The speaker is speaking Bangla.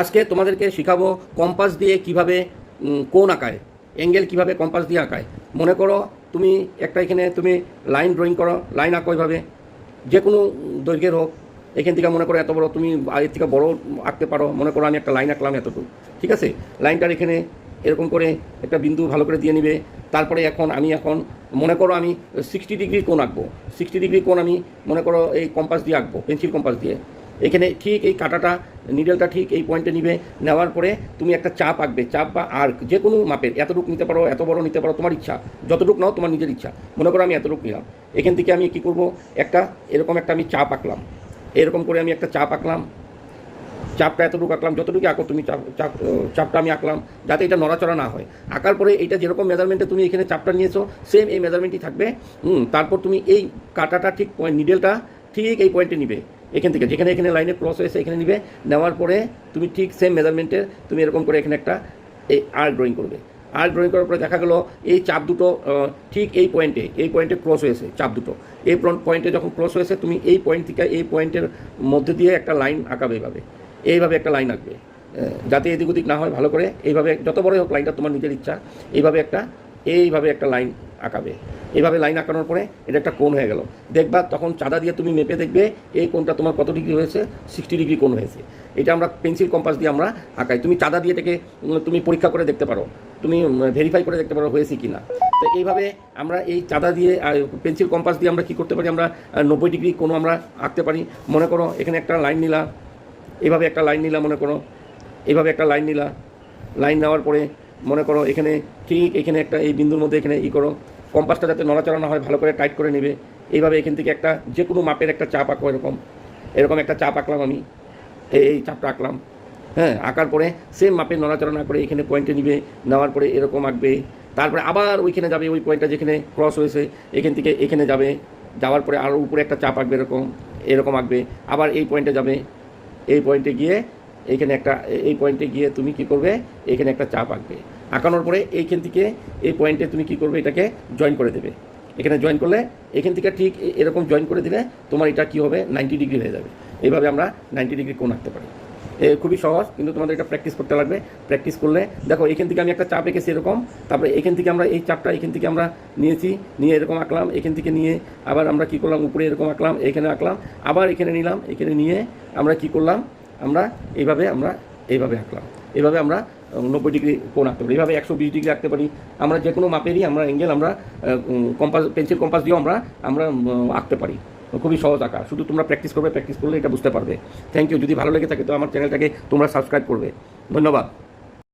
আজকে তোমাদেরকে শেখাবো কম্পাস দিয়ে কীভাবে কোন আঁকায়, অ্যাঙ্গেল কীভাবে কম্পাস দিয়ে আঁকায়। মনে করো তুমি একটা এখানে তুমি লাইন ড্রয়িং করো, লাইন আঁকো এভাবে যে কোনো দৈর্ঘ্যের হোক, এখান থেকে মনে করো এত বড় তুমি এর থেকে বড় আঁকতে পারো, মনে করো আমি একটা লাইন আঁকলাম এতটুকু, ঠিক আছে? লাইনটার এখানে এরকম করে একটা বিন্দু ভালো করে দিয়ে নিবে, তারপরে এখন আমি এখন মনে করো আমি সিক্সটি ডিগ্রি কোণ আঁকবো সিক্সটি ডিগ্রি কোণ আমি মনে করো এই কম্পাস দিয়ে আঁকবো, পেন্সিল কম্পাস দিয়ে। এখানে ঠিক এই কাটাটা নিডেলটা ঠিক এই পয়েন্টে নিবে, নেওয়ার পরে তুমি একটা চাপ আঁকবে, চাপ বা আর্ক যে কোনো মাপের, এতটুকু নিতে পারো, এত বড় নিতে পারো, তোমার ইচ্ছা, যতটুকু নাও তোমার নিজের ইচ্ছা, মনে করো আমি এতটুকু নিলাম, এখান থেকে আমি কি করব, একটা এরকম একটা আমি চাপ আঁকলাম, এরকম করে আমি একটা চাপ আঁকলাম, চাপটা এতটুকু আঁকলাম যতটুকু আঁকো তুমি চাপ চাপ, চাপটা আমি আঁকলাম, যাতে এটা নড়াচড়া না হয়, আঁকার পরে এটা যেরকম মেজারমেন্টে তুমি এখানে চাপটা নিয়েছো সেম এই মেজারমেন্টই থাকবে তারপর তুমি এই কাটাটা ঠিক পয়েন্ট নিডেলটা ঠিক এই পয়েন্টে নিবে এখান থেকে, যেখানে এখানে লাইনে ক্রস হয়েছে, এখানে নিবে, নেওয়ার পরে তুমি ঠিক সেম মেজারমেন্টে তুমি এরকম করে এখানে একটা এই আর ড্রয়িং করবে। আর ড্রয়িং করার পরে দেখা গেলো, এই চাপ দুটো ঠিক এই পয়েন্টে এই পয়েন্টে ক্রস হয়েছে চাপ দুটো। এই পয়েন্টে যখন ক্রস হয়েছে, তুমি এই পয়েন্ট থেকে এই পয়েন্টের মধ্যে দিয়ে একটা লাইন আঁকাবে এইভাবে এইভাবে একটা লাইন আঁকবে। যাতে এদিক ওদিক না হয়, ভালো করে। এইভাবে, যত বড় হোক লাইনটা তোমার নিজের ইচ্ছা, এইভাবে একটা এইভাবে একটা লাইন আঁকাবে। এভাবে লাইন আঁকানোর পরে এটা একটা কোণ হয়ে গেল। দেখবা তখন চাঁদা দিয়ে তুমি মেপে দেখবে এই কোণটা তোমার কত ডিগ্রি হয়েছে? সিক্সটি ডিগ্রি কোণ হয়েছে। এটা আমরা পেন্সিল কম্পাস দিয়ে আমরা আঁকাই। তুমি চাঁদা দিয়ে থেকে তুমি পরীক্ষা করে দেখতে পারো। তুমি ভেরিফাই করে দেখতে পারো হয়েছে কি না তো এইভাবে আমরা এই চাঁদা দিয়ে পেন্সিল কম্পাস দিয়ে আমরা কি করতে পারি? আমরা নব্বই ডিগ্রি কোনো আমরা আঁকতে পারি। মনে করো এখানে একটা লাইন নিলাম এভাবে একটা লাইন নিলাম মনে করো। এভাবে একটা লাইন নিলা। লাইন নেওয়ার পরে মনে করো এখানে ঠিক এখানে একটা এই বিন্দুর মধ্যে এখানে ই করো। কম্পাসটা যাতে নড়াচড়া না হয়, ভালো করে টাইট করে নেবে। এইভাবে এখান থেকে একটা যে কোনো মাপের একটা চাপ আঁকো এরকম। এরকম একটা চাপ আঁকলাম আমি। এই চাপটা আঁকলাম। হ্যাঁ আঁকার পরে সেম মাপে নড়াচড়া না করে এখানে পয়েন্টে নিবে, নেওয়ার পরে এরকম আঁকবে। তারপরে আবার ওইখানে যাবে, ওই পয়েন্টটা যেখানে ক্রস হয়েছে, এখান থেকে এখানে যাবে। যাওয়ার পরে আরও উপরে একটা চাপ আঁকবে এরকম এরকম আঁকবে। আবার এই পয়েন্টে যাবে। এই পয়েন্টে গিয়ে এইখানে একটা, এই পয়েন্টে গিয়ে তুমি কি করবে? এখানে একটা চাপ আঁকবে। আঁকানোর পরে এইখান থেকে এই পয়েন্টে তুমি কি করবে, এটাকে জয়েন করে দেবে। এখানে জয়েন করলে এখান থেকে ঠিক এরকম জয়েন করে দিলে তোমার এটা কি হবে নাইনটি ডিগ্রি হয়ে যাবে। এইভাবে আমরা নাইনটি ডিগ্রি কোণ আঁকতে পারি। এ, খুবই সহজ, কিন্তু তোমাদের এটা প্র্যাকটিস করতে লাগবে। প্র্যাকটিস করলে, দেখো, এখান থেকে আমি একটা চাপ এঁকেছি এরকম, তারপরে এখান থেকে আমরা এই চাপটা এখান থেকে আমরা নিয়েছি, নিয়ে এরকম আঁকলাম, এখান থেকে নিয়ে আবার আমরা কি করলাম, উপরে এরকম আঁকলাম, এখানে আঁকলাম, আবার এখানে নিলাম, এখানে নিয়ে আমরা কি করলাম, আমরা এইভাবে আমরা এইভাবে আঁকলাম। এইভাবে আমরা নব্বই ডিগ্রি কোণ আঁকতে পারি। এইভাবে একশো বিশ ডিগ্রি আঁকতে পারি। আমরা যে কোনো মাপেরই আমরা অ্যাঙ্গেল আমরা কম্পাস পেন্সিল কম্পাস দিয়েও আমরা আমরা আঁকতে পারি। খুবই সহজ আঁকা। শুধু তোমরা প্র্যাকটিস করবে প্র্যাকটিস করলে এটা বুঝতে পারবে। থ্যাংক ইউ যদি ভালো লেগে থাকে তো আমার চ্যানেলটাকে তোমরা সাবস্ক্রাইব করবে। ধন্যবাদ।